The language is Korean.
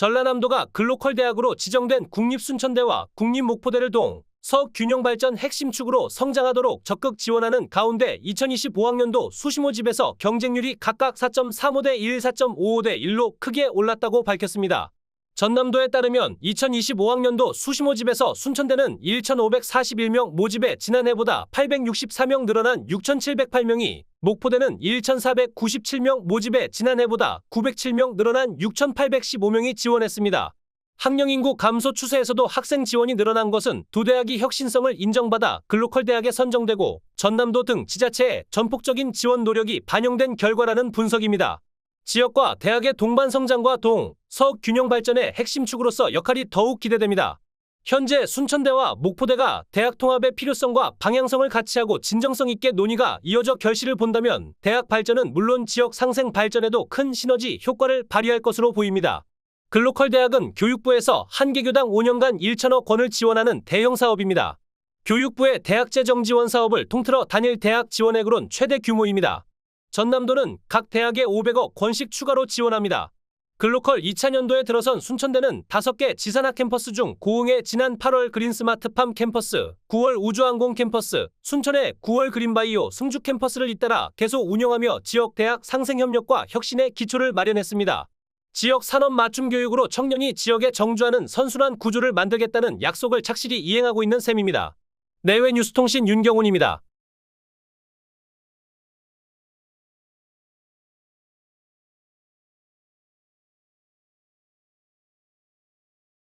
전라남도가 글로컬 대학으로 지정된 국립순천대와 국립목포대를 동 서균형 발전 핵심 축으로 성장하도록 적극 지원하는 가운데 2025학년도 수시모 집에서 경쟁률이 각각 4.35대 1, 4.55대 1로 크게 올랐다고 밝혔습니다. 전남도에 따르면 2025학년도 수시 모 집에서 순천대는 1,541명 모집에 지난해보다 864명 늘어난 6,708명이 목포대는 1,497명 모집에 지난해보다 907명 늘어난 6,815명이 지원했습니다. 학령 인구 감소 추세에서도 학생 지원이 늘어난 것은 두 대학이 혁신성을 인정받아 글로컬 대학에 선정되고 전남도 등 지자체의 전폭적인 지원 노력이 반영된 결과라는 분석입니다. 지역과 대학의 동반 성장과 동, 서 균형 발전의 핵심 축으로서 역할이 더욱 기대됩니다. 현재 순천대와 목포대가 대학 통합의 필요성과 방향성을 같이 하고 진정성 있게 논의가 이어져 결실을 본다면 대학 발전은 물론 지역 상생 발전에도 큰 시너지 효과를 발휘할 것으로 보입니다. 글로컬 대학은 교육부에서 한 개교당 5년간 1천억 원을 지원하는 대형 사업입니다. 교육부의 대학 재정 지원 사업을 통틀어 단일 대학 지원액으론 최대 규모입니다. 전남도는 각 대학에 500억 원씩 추가로 지원합니다. 글로컬 2차년도에 들어선 순천대는 5개 지산학 캠퍼스 중 고흥의 지난 8월 그린스마트팜 캠퍼스, 9월 우주항공 캠퍼스, 순천의 9월 그린바이오 승주 캠퍼스를 잇따라 계속 운영하며 지역 대학 상생협력과 혁신의 기초를 마련했습니다. 지역 산업 맞춤 교육으로 청년이 지역에 정주하는 선순환 구조를 만들겠다는 약속을 착실히 이행하고 있는 셈입니다. 내외 뉴스통신 윤경훈입니다.